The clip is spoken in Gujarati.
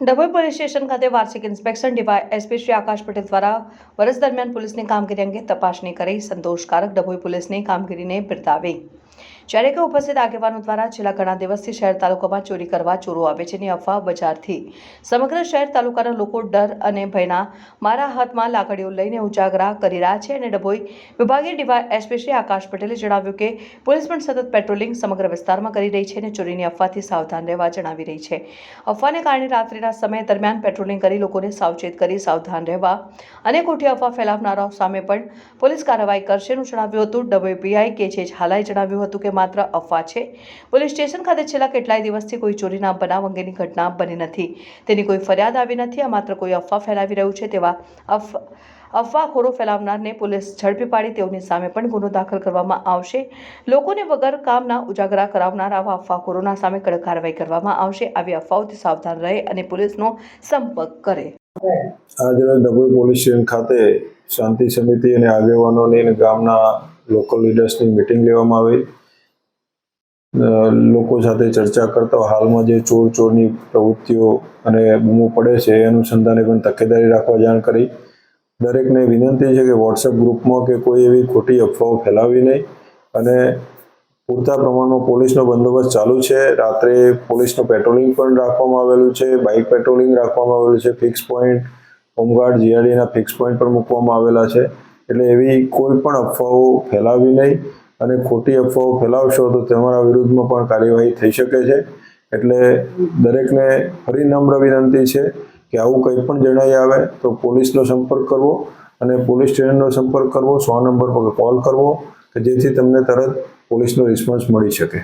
ડભોઈ પોલીસ સ્ટેશન ખાતે વાર્ષિક inspection DY SP Shri Akash Patel દ્વારા વર્ષ દરમિયાન પોલીસની કામગીરી અંગે તપાસણી કરી સંતોષકારક ડભોઈ પોલીસની કામગીરીને બિરદાવી. જ્યારે કે ઉપસ્થિત આગેવાનો દ્વારા છેલ્લા ઘણા દિવસથી શહેર તાલુકામાં ચોરી કરવા ચોરો આવે છે ની અફવા બજારથી. સમગ્ર શહેર તાલુકાના લોકો ડર અને ભયના મારા હાથમાં લાકડીઓ લઈને ઉજાગરા કરી રહ્યા છે અને ડભોઈ વિભાગીય ડીવાય એસપી શ્રી આકાશ પટેલે જણાવ્યું કે પોલીસ પણ સતત પેટ્રોલિંગ સમગ્ર વિસ્તારમાં કરી રહી છે અને ચોરીની અફવાથી સાવધાન રહેવા જણાવી રહી છે. અફવાને કારણે રાત્રિના સમય દરમિયાન પેટ્રોલિંગ કરી લોકોને સાવચેત કરી સાવધાન રહેવા અને ખોટી અફવા ફેલાવનારાઓ સામે પણ પોલીસ કાર્યવાહી કરશેનું જણાવ્યું હતું. ડબ્લ્યુપીઆઈ પીઆઈ કે જે ઝાલાએ જણાવ્યું હતું કે માત્ર અફવા છે. પોલીસ સ્ટેશન ખાતે છેલ્લા કેટલાય દિવસથી કોઈ ચોરીના બનાવ અંગેની ઘટના બની નથી. તેની કોઈ ફરિયાદ આવી નથી, આ માત્ર કોઈ અફવા ફેલાવી રહ્યું છે તેવા અફ અફવાખોરો ફેલાવનારને પોલીસ ઝડપી પાડી તેઓની સામે પણ ગુનો દાખલ કરવામાં આવશે. લોકોને વગર કામના ઉજાગરા કરાવનાર આવા અફવાખોરોના સામે કડક કાર્યવાહી કરવામાં આવશે. આવી અફવાઓથી સાવધાન રહે અને પોલીસનો સંપર્ક કરે. આજરોજ ડભોઈ પોલીસ સ્ટેશન ખાતે શાંતિ સમિતિ અને આગેવાનોની અને ગામના લોકલ લીડર્સની મિટિંગ લેવામાં આવી લોકો સાથે ચર્ચા કરતા હાલમાં જે ચોર ચોરની પ્રવૃત્તિઓ અને બૂમો પડે છે, એ અનુસંધાને પણ તકેદારી રાખવા જાણ કરી. દરેકને વિનંતી છે કે વોટ્સએપ ગ્રુપમાં કે કોઈ એવી ખોટી અફવાઓ ફેલાવી નહીં અને પૂરતા પ્રમાણમાં પોલીસનો બંદોબસ્ત ચાલુ છે. રાત્રે પોલીસનું પેટ્રોલિંગ પણ રાખવામાં આવેલું છે, બાઇક પેટ્રોલિંગ રાખવામાં આવેલું છે, ફિક્સ પોઈન્ટ, હોમગાર્ડ, જીઆરડીના ફિક્સ પોઈન્ટ પણ મૂકવામાં આવેલા છે. એટલે એવી કોઈ પણ અફવાઓ ફેલાવી નહીં. અને ખોટી અફવાઓ ફેલાવશો તો તમારા વિરુદ્ધમાં પણ કાર્યવાહી થઈ શકે છે. એટલે દરેકને ફરી નમ્ર વિનંતી છે કે આવું કંઈ પણ જણાઈ આવે તો પોલીસનો સંપર્ક કરવો અને પોલીસ સ્ટેશનનો સંપર્ક કરવો, સો નંબર પર કોલ કરવો કે જેથી તમને તરત પોલીસનો રિસ્પોન્સ મળી શકે.